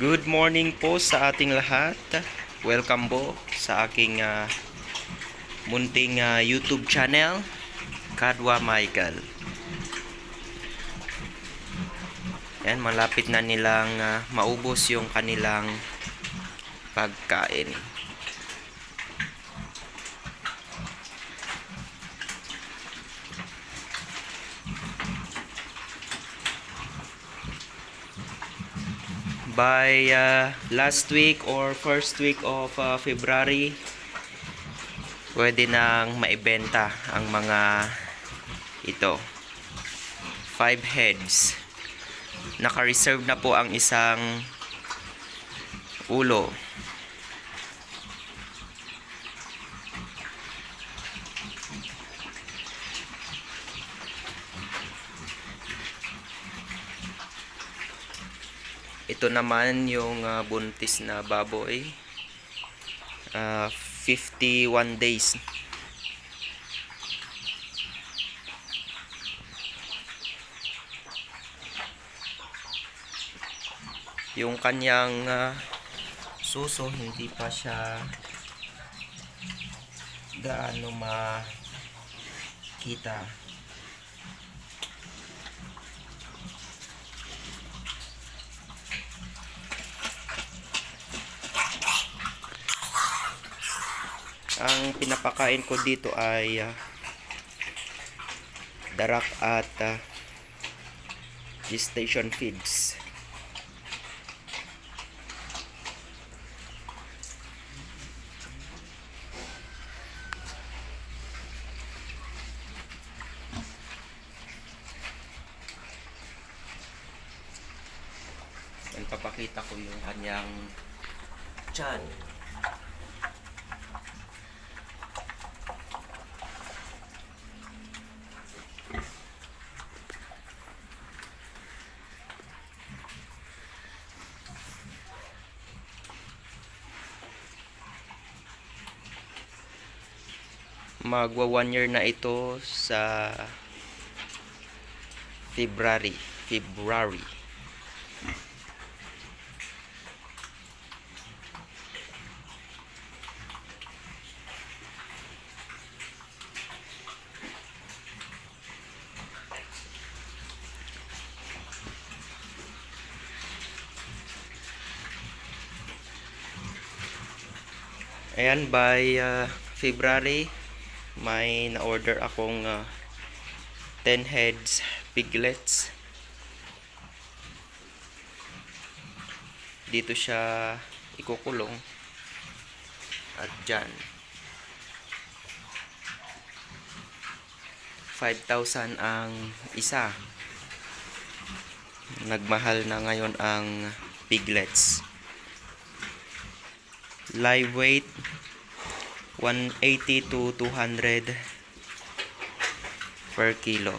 Good morning po sa ating lahat. Welcome po sa aking ah, munting ah, YouTube channel, Kadwa Michael. Yan, malapit na nilang ah, maubos yung kanilang pagkain. By uh, last week or first week of uh, February pwede nang maibenta ang mga ito. 5 heads. Naka-reserve na po ang isang ulo Ito naman yung ah, buntis na baboy. Ah, 51 days. Yung kanyang ah, suso hindi pa siya gaano makita. Ang pinapakain ko dito ay ah, darak at uh, gestation feeds. Yan, papakita ko yung kanyang chan. Magwa one year na ito sa February. February. Ayan, by uh, February, may na-order akong uh, 10 heads piglets. Dito siya ikukulong. At dyan. 5,000 ang isa. Nagmahal na ngayon ang piglets. Live weight 180 to 200 per kilo.